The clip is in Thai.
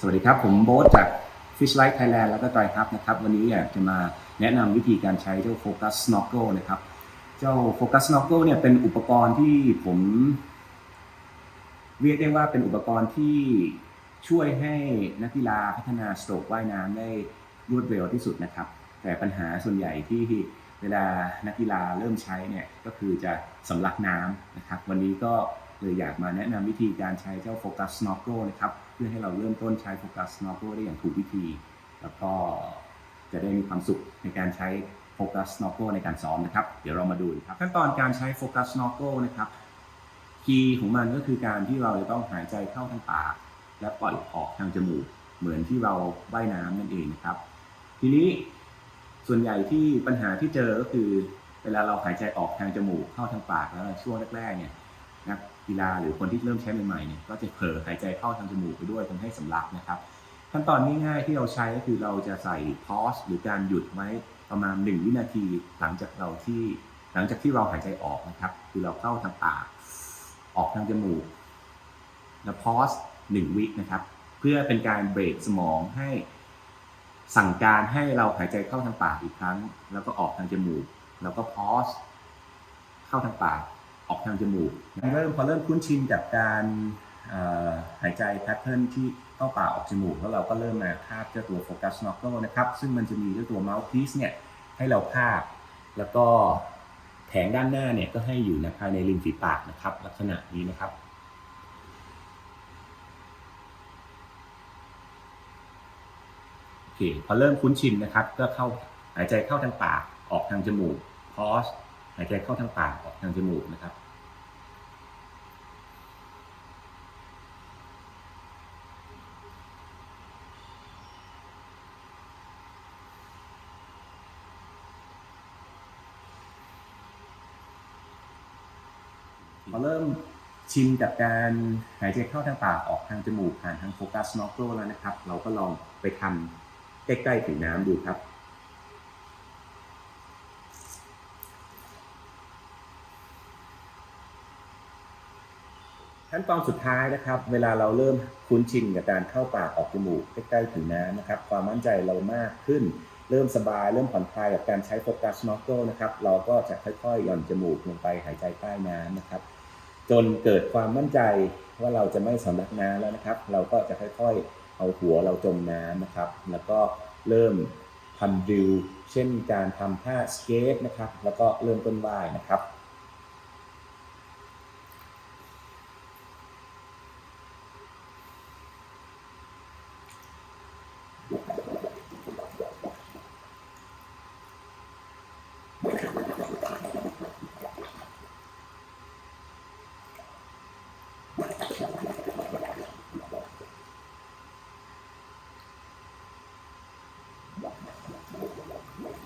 สวัสดีครับ ผมโบ๊ทจาก Fish Life Thailand แล้วก็ Dry Hub นะครับวันนี้อยากจะมาแนะนำวิธีการใช้เจ้า Focus Snorkel นะครับ เจ้า Focus Snorkel เนี่ยเป็นอุปกรณ์ที่ผม เรียกได้ว่าเป็นอุปกรณ์ที่ช่วยให้นักกีฬาพัฒนาสโตรกว่ายน้ำได้รวดเร็วที่สุดนะครับ แต่ปัญหาส่วนใหญ่ที่เวลานักกีฬาเริ่มใช้เนี่ยก็คือจะสำลักน้ำนะครับ วันนี้ก็เลยอยากมาแนะนำวิธีการใช้เจ้า Focus Snorkel นะครับ เพื่อให้เราเริ่มต้นใช้ Focus Snorkel ได้อย่างถูกวิธี แล้วก็จะได้มีความสุขในการใช้ Focus Snorkel ในการซ้อมนะครับ เดี๋ยวเรามาดูครับขั้นตอนการใช้ Focus Snorkel นะครับคีย์ของมันก็คือการที่เราจะต้องหายใจเข้าทางปากและปล่อยออกทางจมูก เหมือนที่เราว่ายน้ำนั่นเองนะครับ ทีนี้ส่วนใหญ่ที่ปัญหาที่เจอก็คือ เวลาเราหายใจออกทางจมูกเข้าทางปากแล้วช่วงแรกๆเนี่ยนัก กีฬาหรือคนที่เริ่มใช้ใหม่ๆเนี่ยก็จะเผลอหายใจเข้าทางจมูกไปด้วยทำให้สำลักนะครับ ขั้นตอนง่ายๆที่เราใช้ก็คือเราจะใส่พอสหรือการหยุดไว้ประมาณ 1 วินาทีหลังจากเราที่หลังจากที่เราหายใจออกนะครับ คือเราเข้าทางปากออกทางจมูก แล้วพอสหนึ่งวินะครับ เพื่อเป็นการเบรกสมองให้สั่งการให้เราหายใจเข้าทางปากอีกครั้ง แล้วก็ออกทางจมูก แล้วก็พอสเข้าทางปาก ออกทางจมูกเริ่มพอเริ่มคุ้นชินกับการเอ่อหายใจแพทเทิร์นที่เข้าปากออกจมูกแล้วเราก็เริ่มมาคาบเจ้าตัวโฟกัสน็อกเกิลนะครับซึ่งมันจะมีเจ้าตัวเมาส์พีซเนี่ยให้เราคาบแล้วก็แผงด้านหน้าเนี่ยก็ให้อยู่ในภายในริมฝีปากนะครับ ลักษณะนี้นะครับโอเคพอเริ่มคุ้นชินนะครับ ก็เข้าหายใจเข้าทางปากออกทางจมูกพอส หายใจเข้าทางปากออกทางจมูกนะครับ พอเริ่มชินกับการหายใจเข้าทางปากออกทางจมูกผ่านทางโฟกัส n o โ l แล้วนะครับ เราก็ลองไปทำใกล้ๆถึงน้ำดูครับ ขั้นตอนสุดท้ายนะครับ เวลาเราเริ่มคุ้นชินกับการเข้าปากออกจมูกใกล้ๆถึงน้ำนะครับ ความมั่นใจเรามากขึ้น เริ่มสบาย เริ่มผ่อนคลายกับการใช้โฟกัส n o โ l นะครับ เราก็จะค่อยๆหย่อนจมูกลงไปหายใจใต้น้ำนะครับ จนเกิดความมั่นใจว่าเราจะไม่สำลักน้ำแล้วนะครับ เราก็จะค่อยๆ เอาหัวเราจมน้ำนะครับ แล้วก็เริ่มทำดริลเช่นการทำท่าสเกตนะครับ แล้วก็เริ่มต้นว่ายนะครับ どうしたの?